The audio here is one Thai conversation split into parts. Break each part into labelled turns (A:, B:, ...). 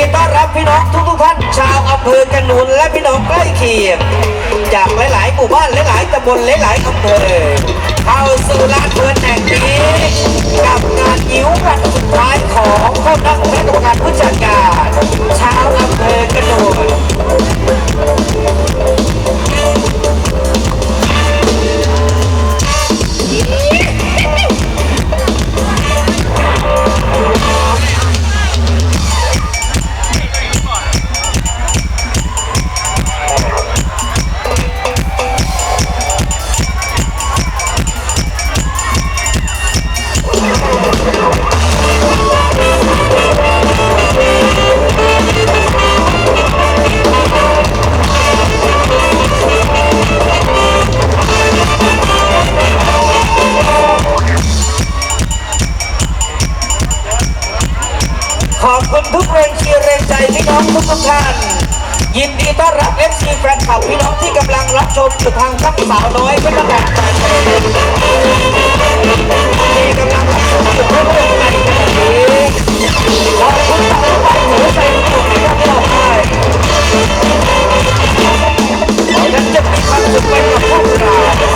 A: ดีต้อนรับพี่น้องทุกทุกท่านชาวอำเภอกระนูนและพี่น้องใกล้เคียง จากหลาย ๆ หมู่บ้านหลาย ๆตำบลหลาย ๆอำเภอเข้าสู่ลานเพลินแห่งนี้กับงานยิ้ววันสุดท้ายของผู้นั่งคณะกรรมการผู้จัดการชาวอำเภอกันนุ ชมสุดทางช่องสาวน้อยเป็จะกาศที่กำลังรับชมอยู่ทั่ลกในขณะนี้ขอบคุณสาวไปหัวใจทุกคนที่รับชมได้ฉันจะมีความสุขไปกับพวกเรา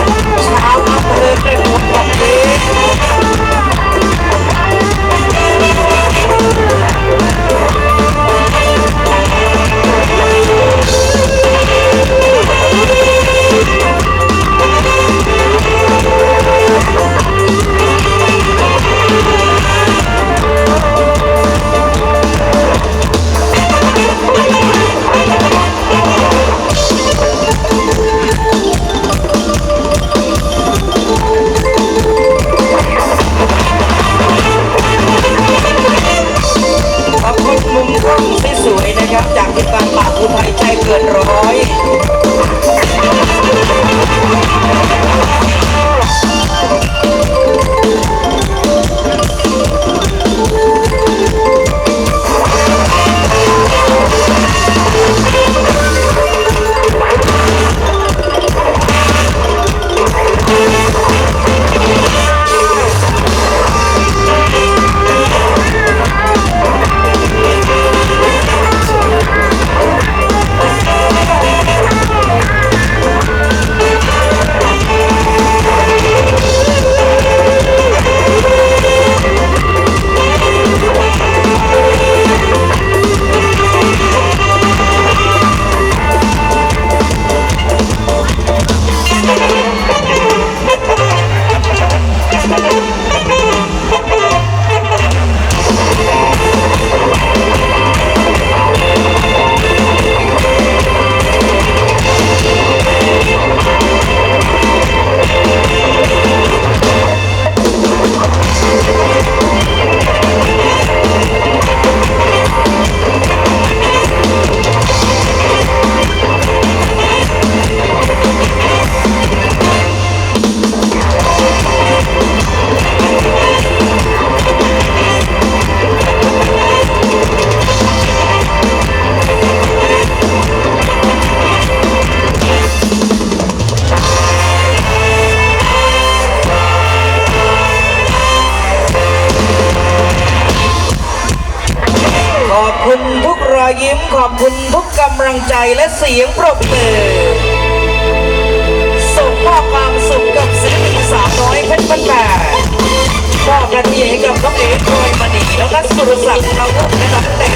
A: งใจและเสียงปรบมือ ส่งข้อความสุขกับศิลปินสาวน้อยเพชรบ้านแพงมอบหน้าที่ให้กับน้องเอ๋โรยมณีแล้
B: ว
A: ก็สุ
C: รศักดิ์เราอุ้มและน้
B: องแต่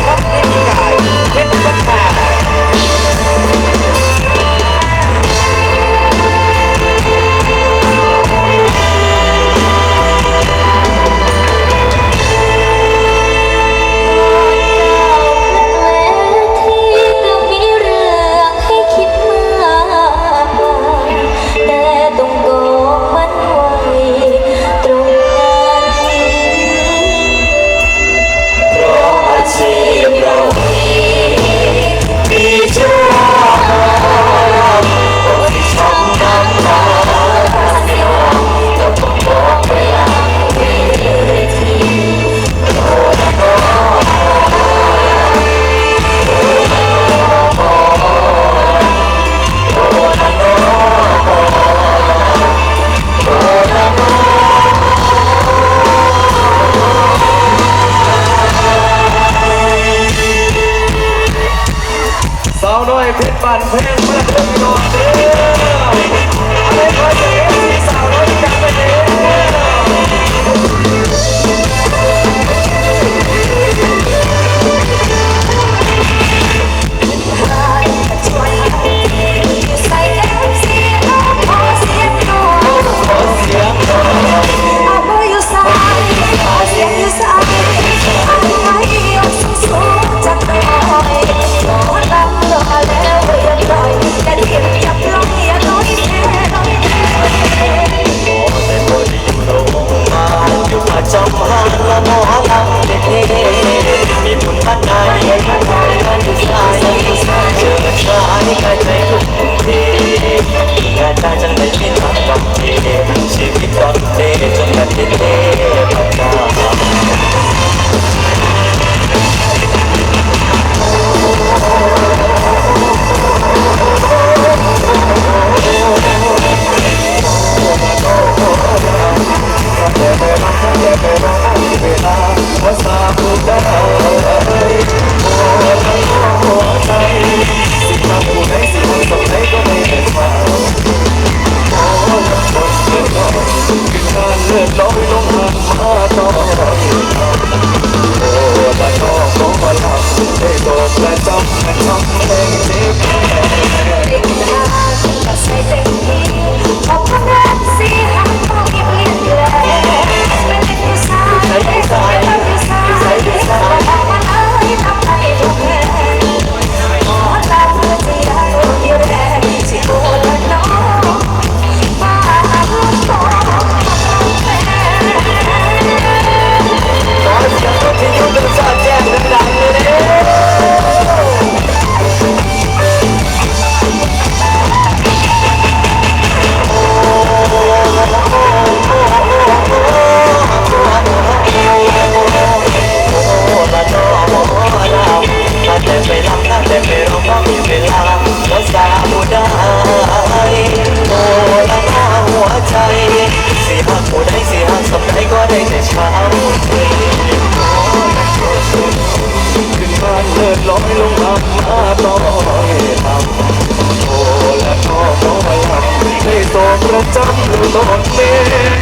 C: จำต